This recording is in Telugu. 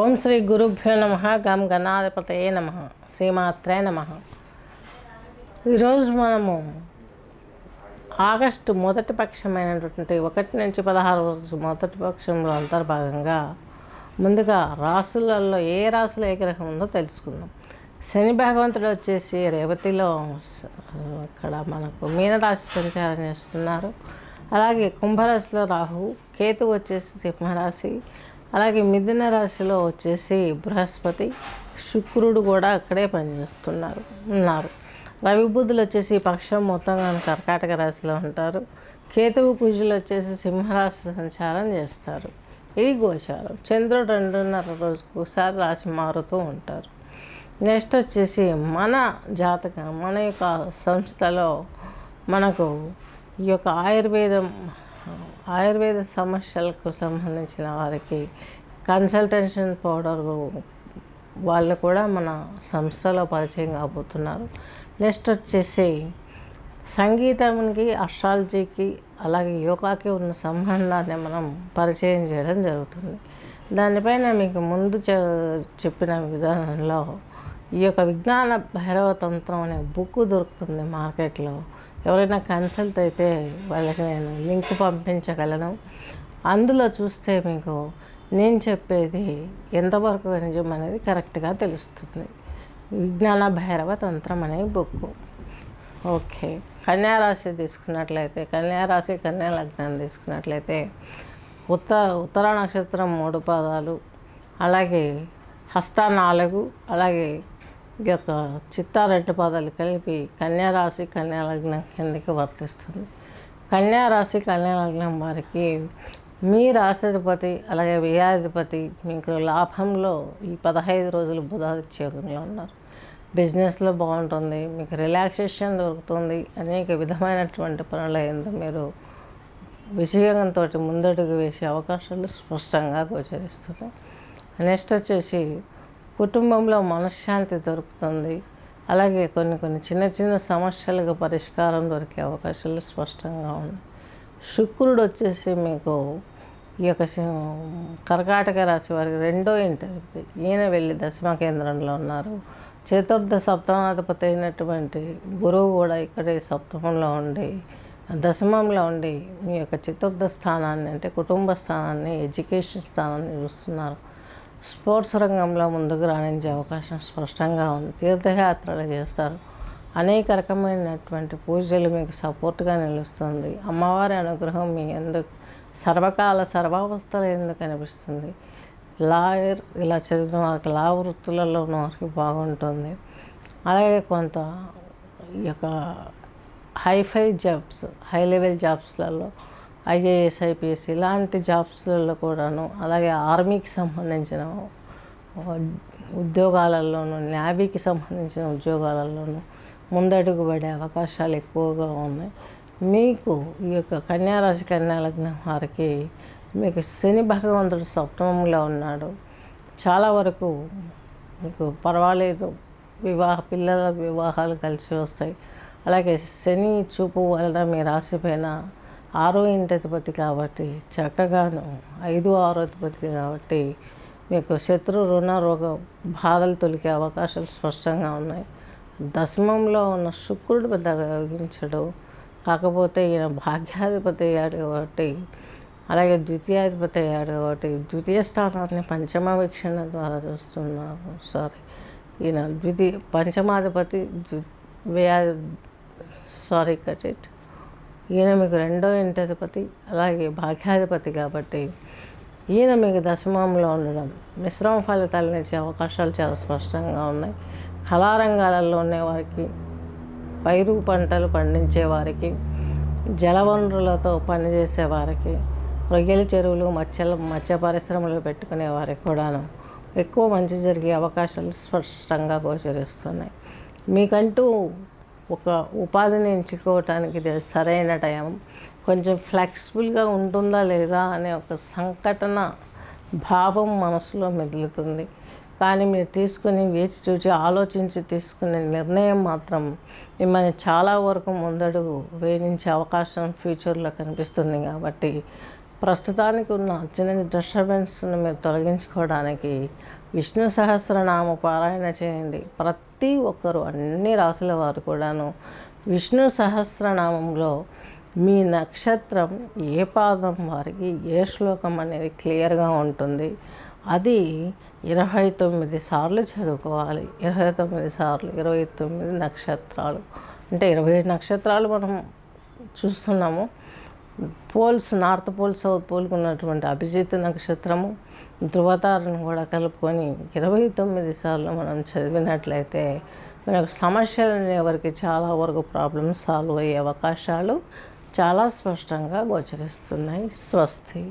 ఓం శ్రీ గురుభ్యో నమ గం గణాధిపతయే నమ శ్రీమాత్రే నమ. ఈరోజు మనము ఆగస్టు మొదటి పక్షమైనటువంటి ఒకటి నుంచి పదహారు రోజు మొదటి పక్షంలో అంతర్భాగంగా ముందుగా రాసులలో ఏ రాసులో ఏ గ్రహం ఉందో తెలుసుకుందాం. శని భగవంతుడు వచ్చేసి రేవతిలో అక్కడ ఇక్కడ మనకు మీనరాశి సంచారం చేస్తున్నారు. అలాగే కుంభరాశిలో రాహు కేతు వచ్చేసి సింహరాశి అలాగే మిథున రాశిలో వచ్చేసి బృహస్పతి శుక్రుడు కూడా అక్కడే పనిచేస్తున్నారు ఉన్నారు. రవి బుద్ధులు వచ్చేసి పక్షం మొత్తంగా కర్కాటక రాశిలో ఉంటారు. కేతువు కుజులు వచ్చేసి సింహరాశి సంచారం చేస్తారు. ఇది గోచారం. చంద్రుడు రెండున్నర రోజుకు ఒకసారి రాశి మారుతూ ఉంటారు. నెక్స్ట్ వచ్చేసి మన జాతకం మన యొక్క సంస్థలో మనకు ఈ యొక్క ఆయుర్వేదం ఆయుర్వేద సమస్యలకు సంబంధించిన వారికి కన్సల్టేషన్ పౌడర్ వాళ్ళు కూడా మన సంస్థలో పరిచయం కాబోతున్నారు. నెక్స్ట్ వచ్చేసి సంగీతానికి అస్ట్రాలజీకి అలాగే యోగాకి ఉన్న సంబంధాన్ని మనం పరిచయం చేయడం జరుగుతుంది. దానిపైన మీకు ముందు చె- చెప్పిన విధానంలో ఈ యొక్క విజ్ఞాన భైరవ తంత్రం అనే బుక్ దొరుకుతుంది మార్కెట్లో. ఎవరైనా కన్సల్ట్ అయితే వాళ్ళకి నేను లింక్ పంపించగలను. అందులో చూస్తే మీకు నేను చెప్పేది ఎంతవరకు నిజం అనేది కరెక్ట్గా తెలుస్తుంది. విజ్ఞాన భైరవ తంత్రం అనే బుక్ ఓకే. కన్యారాశి తీసుకున్నట్లయితే కన్యారాశి కన్యా లగ్నం తీసుకున్నట్లయితే ఉత్తర ఉత్తర నక్షత్రం మూడు పాదాలు అలాగే హస్త నాలుగు అలాగే ఈ యొక్క చిత్తా రెండు పాదాలు కలిపి కన్యారాశి కన్యాలగ్నం కిందకి వర్తిస్తుంది. కన్యారాశి కన్యాలగ్నం వారికి మీ రాశాధిపతి అలాగే వ్యయాధిపతి మీకు లాభంలో ఈ పదహైదు రోజులు బుధాదిత్యోగంలో ఉన్నారు. బిజినెస్లో బాగుంటుంది మీకు రిలాక్సేషన్ దొరుకుతుంది అనేక విధమైనటువంటి పనుల ఎందు మీరు విజయంతో ముందడుగు వేసే అవకాశాలు స్పష్టంగా గోచరిస్తున్నాయి నెక్స్ట్ వచ్చేసి కుటుంబంలో మనశ్శాంతి దొరుకుతుంది. అలాగే కొన్ని కొన్ని చిన్న చిన్న సమస్యలకు పరిష్కారం దొరికే అవకాశాలు స్పష్టంగా ఉన్నాయి. శుక్రుడు వచ్చేసి మీకు ఈ యొక్క కర్కాటక రాశి వారికి రెండో ఇంటి ఈయన వెళ్ళి దశమ కేంద్రంలో ఉన్నారు. చతుర్థ సప్తమాధిపతి అయినటువంటి గురువు కూడా ఇక్కడే సప్తమంలో ఉండి దశమంలో ఉండి మీ యొక్క చతుర్థ స్థానాన్ని అంటే కుటుంబ స్థానాన్ని ఎడ్యుకేషన్ స్థానాన్ని చూస్తున్నారు. స్పోర్ట్స్ రంగంలో ముందుకు రాణించే అవకాశం స్పష్టంగా ఉంది. తీర్థయాత్రలు చేస్తారు. అనేక రకమైనటువంటి పూజలు మీకు సపోర్ట్గా నిలుస్తుంది. అమ్మవారి అనుగ్రహం మీ ఎందుకు సర్వకాల సర్వావస్థలు ఎందుకు కనిపిస్తుంది? లాయర్ ఇలా చదివిన వారికి లా వృత్తులలో ఉన్న వారికి బాగుంటుంది. అలాగే కొంత ఈ యొక్క hi fi jobs high level జాబ్స్లలో IAS IPS ఇలాంటి జాబ్స్లలో కూడాను అలాగే ఆర్మీకి సంబంధించిన ఉద్యోగాలలోనూ నేవీకి సంబంధించిన ఉద్యోగాలలోనూ ముందడుగు పడే అవకాశాలు ఎక్కువగా ఉన్నాయి. మీకు ఈ యొక్క కన్యారాశి కన్యాలగ్నం వారికి మీకు శని భగవంతుడు సప్తమంలో ఉన్నాడు. చాలా వరకు మీకు పర్వాలేదు. వివాహ పిల్లల వివాహాలు కలిసి వస్తాయి. అలాగే శని చూపు వలన మీ రాశిపైన ఆరో ఇంటి అధిపతి కాబట్టి చక్కగాను ఐదు ఆరో అధిపతి కాబట్టి మీకు శత్రు రుణ రోగ బాధలు తొలికే అవకాశాలు స్పష్టంగా ఉన్నాయి. దశమంలో ఉన్న శుక్రుడు పెద్దగా కాకపోతే ఈయన భాగ్యాధిపతి అయ్యాడు కాబట్టి అలాగే ద్వితీయాధిపతి అయ్యాడు కాబట్టి ద్వితీయ స్థానాన్ని పంచమ వీక్షణ ద్వారా చూస్తున్నారు. సారీ ఈయన ద్వితీయ పంచమాధిపతి ద్వి- సారీ కట్ ఇట్. ఈయన మీకు రెండో ఇంటధిపతి అలాగే భాగ్యాధిపతి కాబట్టి ఈయన మీకు దశమంలో ఉండడం. మిశ్రమ ఫలితాలను ఇచ్చే అవకాశాలు చాలా స్పష్టంగా ఉన్నాయి. కళారంగాలలో ఉండే వారికి పైరు పంటలు పండించే వారికి జలవనరులతో పనిచేసే వారికి రొయ్యల చెరువులు మత్స్యల మత్స్య పరిశ్రమలు పెట్టుకునే వారికి కూడాను ఎక్కువ మంచి జరిగే అవకాశాలు స్పష్టంగా గోచరిస్తున్నాయి. మీకంటూ ఒక ఉపాధిని ఎంచుకోవటానికి ఇది సరైన టైం. కొంచెం ఫ్లెక్సిబుల్గా ఉంటుందా లేదా అనే ఒక సంఘటన భావం మనసులో మెదులుతుంది. కానీ మీరు తీసుకుని వేచి చూచి ఆలోచించి తీసుకునే నిర్ణయం మాత్రం మిమ్మల్ని చాలా వరకు ముందడుగు వేయించే అవకాశం ఫ్యూచర్లో కనిపిస్తుంది కాబట్టి ప్రస్తుతానికి ఉన్న చిన్న డిస్టర్బెన్స్ను మీరు తొలగించుకోవడానికి విష్ణు సహస్రనామ పారాయణ చేయండి. ప్రతి ప్రతి ఒక్కరు అన్ని రాసుల వారు కూడాను విష్ణు సహస్రనామంలో మీ నక్షత్రం ఏ పాదం వారికి ఏ శ్లోకం అనేది క్లియర్గా ఉంటుంది. అది ఇరవై తొమ్మిది సార్లు చదువుకోవాలి. ఇరవై తొమ్మిది సార్లు ఇరవై తొమ్మిది నక్షత్రాలు. అంటే ఇరవై నక్షత్రాలు మనం చూస్తున్నాము. పోల్స్ నార్త్ పోల్ సౌత్ పోల్కి ఉన్నటువంటి అభిజిత్ నక్షత్రము ధృవతారను కూడా కలుపుకొని ఇరవై తొమ్మిది సార్లు మనం చదివినట్లయితే మనకు సమస్యలు అనేవరికి చాలా వరకు ప్రాబ్లమ్స్ సాల్వ్ అయ్యే అవకాశాలు చాలా స్పష్టంగా గోచరిస్తున్నాయి. స్వస్తి.